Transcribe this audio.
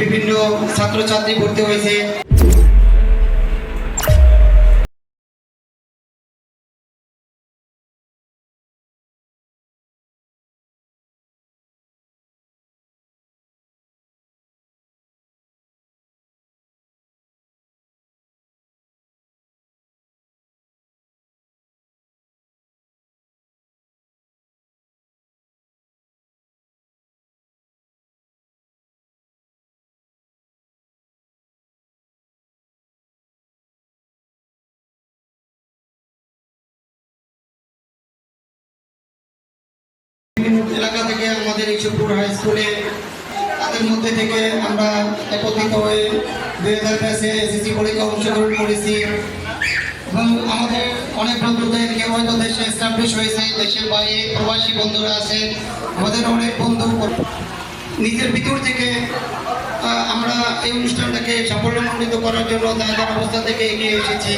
বিভিন্ন ছাত্রছাত্রী ভর্তি হয়েছে। এলাকা থেকে আমাদের ইসুপুর হাই স্কুলে তাদের মধ্যে থেকে আমরা একত্রিত হয়ে দুই হাজার ব্যাচে এসএসসি পরীক্ষা অংশগ্রহণ করেছি। এবং আমাদের অনেক বন্ধুদের, কেউ হয়তো দেশে এস্টাবলিশ হয়েছে, দেশের বাইরে প্রবাসী বন্ধুরা আছেন আমাদের অনেক বন্ধু নিজের ভিতর থেকে আমরা এই অনুষ্ঠানটাকে সাফল্যমণ্ডিত করার জন্য তাদের অবস্থা থেকে এগিয়ে এসেছি।